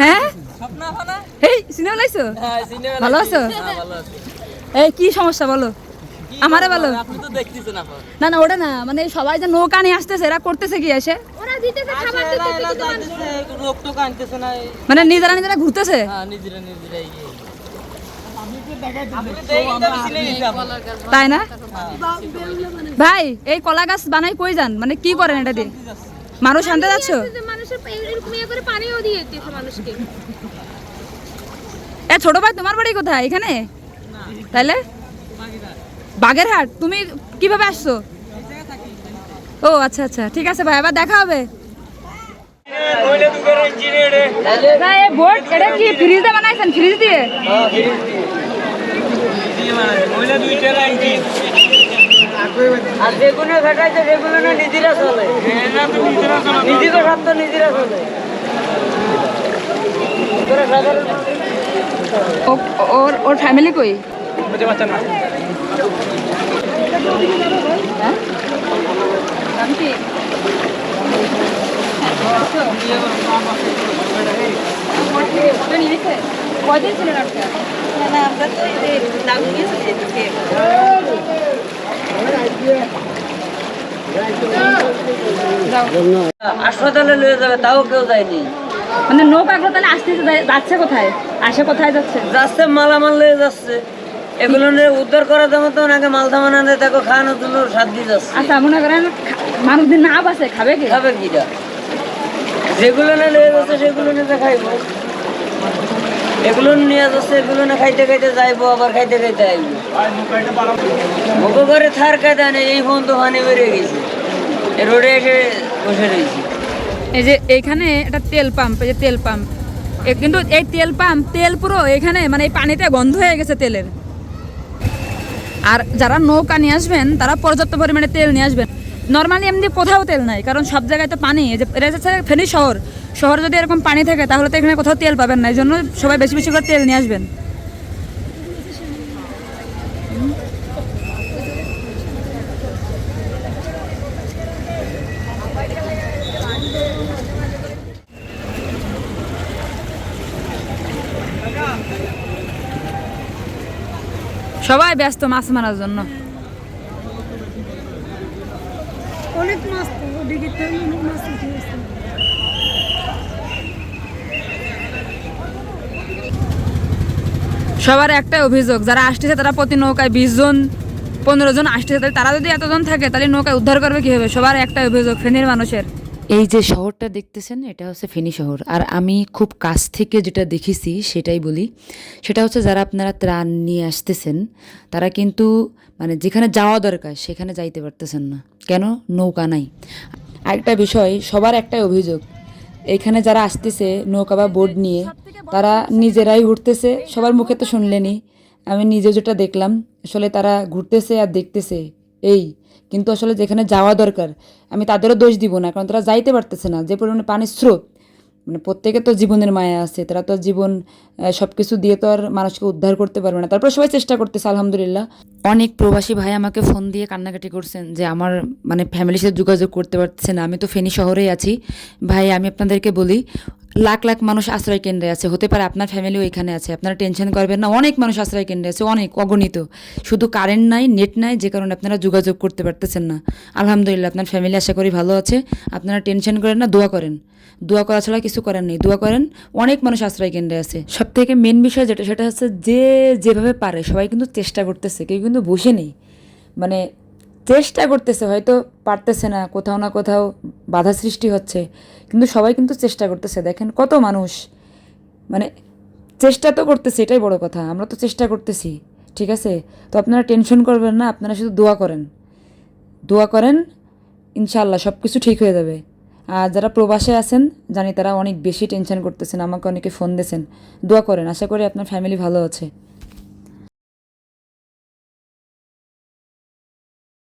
হ্যাঁ এই সিনেমা লাইছো ভালো আছো? এই কি সমস্যা বলো? আমারে বলো। আপনি তো দেখতেছেন আপা না না ওটা না মানে সবাই যে নৌকা নিয়ে আসতেছে এরা করতেছে কি এসে? মানে নিজেরা নিজেরা ঘুরতেছে? হ্যাঁ। তাই না? ভাই এই কলা গাছ বানাই কই যান? মানে কি করেন এটা দিয়ে? মানুষ আনতে যাচ্ছ? যে মানুষের এরকম ইয়ে করে পানিও দিয়ে দিতেছে মানুষকে। এ ছোট ভাই তোমার বাড়ি কোথায়? এখানে? তাইলে? বাগেরহাট। তুমি কীভাবে আসছো? ও আচ্ছা আচ্ছা। ঠিক আছে ভাই আবার দেখা হবে। ভাই এই এটা কি ফ্রিজে বানাইছেন? ফ্রিজ দিয়ে। আর যেগুলো ফেটাইছে সেগুলো না নিজেরা চলে নিজেকে স্বার্থ নিজেরা চলে ওর ওর ফ্যামিলি কই হ্যাঁ? আমি কি? ওটা নিয়েছে? হাসপাতালে লয়ে যাবে তাও কেউ যায়নি। মানে নৌকাগুলো তাহলে আসতেছে যাচ্ছে কোথায়? আসে কোথায় যাচ্ছে? যাচ্ছে মালামাল লয়ে যাচ্ছে। এগুলো নিয়ে উদ্ধার করার জন্য তো আগে মাল সামান আনতে তাকে খাওয়ানোর জন্য সাত দিয়ে যাচ্ছে। আচ্ছা মনে করেন খা- মানুষ দিন না বাসে খাবে কি? খাবে কিটা? যেগুলো না লয়ে যাচ্ছে সেগুলো নিয়ে খাইবো। এগুলো নিয়ে যাচ্ছে, এগুলো না খাইতে খাইতে যাইবো, আবার খাইতে খাইতে আইবো। ওকে করে থার কায়দা নেই, এই ফোন তো হানি বেরিয়ে গেছে রোডে এসে বসে রয়েছে। এই যে এইখানে একটা তেল পাম্প, এই যে তেল পাম্প। কিন্তু এই তেল পাম্প, তেল পুরো এখানে মানে এই পানিতে গন্ধ হয়ে গেছে তেলের। আর যারা নৌকা নিয়ে আসবেন, তারা পর্যাপ্ত পরিমাণে তেল নিয়ে আসবেন। নর্মালি এমনি কোথাও তেল নাই, কারণ সব জায়গায় তো পানি। যে এটা ফেনী শহর, শহরে যদি এরকম পানি থাকে, তাহলে তো এখানে কোথাও তেল পাবেন না, এই জন্য সবাই বেশি বেশি করে তেল নিয়ে আসবেন। সবাই ব্যস্ত মাছ মারার জন্য। অনেক মাছ ওদিকে অনেক মাছ সবার একটাই অভিযোগ, যারা আসতেছে তারা প্রতি নৌকায় বিশ জন, পনেরো জন আসতেছে তারা যদি এতজন থাকে, তাহলে নৌকায় উদ্ধার করবে কীভাবে? সবার একটাই অভিযোগ, ফেনীর মানুষের। এই যে শহরটা দেখতেছেন, এটা হচ্ছে ফেনী শহর। আর আমি খুব কাছ থেকে যেটা দেখেছি, সেটাই বলি। সেটা হচ্ছে যারা আপনারা ত্রাণ নিয়ে আসতেছেন, তারা কিন্তু মানে যেখানে যাওয়া দরকার, সেখানে যাইতে পারতেছেন না। কেন? নৌকা নাই। আরেকটা বিষয়, সবার একটাই অভিযোগ, এখানে যারা আসতেছে নৌকা বা বোর্ড নিয়ে, তারা নিজেরাই ঘুরতেছে, সবার মুখে তো শুনলেনি আমি নিজে যেটা দেখলাম, আসলে তারা ঘুরতেছে আর দেখতেছে। এই, কিন্তু আসলে যেখানে যাওয়া দরকার, আমি তাদেরও দোষ দিব না, কারণ তারা যাইতে পারতেছে না, যে পরিমাণে পানির স্রোত। মানে প্রত্যেকে তো জীবনের মায়া আছে, তারা তো জীবন সব কিছু দিয়ে তো আর মানুষকে উদ্ধার করতে পারবে না। তারপর সবাই চেষ্টা করতেছে, আলহামদুলিল্লাহ। অনেক প্রবাসী ভাই আমাকে ফোন দিয়ে কান্নাকাটি করছেন যে আমার মানে ফ্যামিলির সাথে যোগাযোগ করতে পারছে না, আমি তো ফেনী শহরেই আছি। ভাই, আমি আপনাদেরকে বলি, লাখ লাখ মানুষ আশ্রয় কেন্দ্রে আছে। হতে পারে আপনার ফ্যামিলিও এখানে আছে, আপনারা টেনশন করবেন না, অনেক মানুষ আশ্রয় কেন্দ্রে আছে, অনেক, অগণিত। শুধু কারেন্ট নাই নেট নাই, যে কারণে আপনারা যোগাযোগ করতে পারতেছেন না। আলহামদুলিল্লাহ, আপনার ফ্যামিলি আশা করি ভালো আছে, আপনারা টেনশন করেন না, দোয়া করেন। দোয়া করা ছাড়া কিছু করার নেই। দোয়া করেন, অনেক মানুষ আশ্রয় কেন্দ্রে আছে। সব থেকে মেন বিষয় যেটা, সেটা হচ্ছে যে, যেভাবে পারে, সবাই কিন্তু চেষ্টা করতেছে, কেউ কিন্তু বসে নেই। মানে চেষ্টা করতেছে, হয়তো পারতেছে না, কোথাও না কোথাও বাধা সৃষ্টি হচ্ছে, কিন্তু সবাই কিন্তু চেষ্টা করতেছে। দেখেন কত মানুষ মানে চেষ্টা তো করতেছে, এটাই বড় কথা, আমরা তো চেষ্টা করতেছি, ঠিক আছে? তো আপনারা টেনশন করবেন না, আপনারা শুধু দোয়া করেন। দোয়া করেন ইনশাল্লাহ সব কিছু ঠিক হয়ে যাবে। আর যারা প্রবাসে আছেন, জানি তারা অনেক বেশি টেনশন করতেছেন, আমাকে অনেকে ফোন দিয়েছেন। দোয়া করেন, আশা করি আপনার ফ্যামিলি ভালো আছে।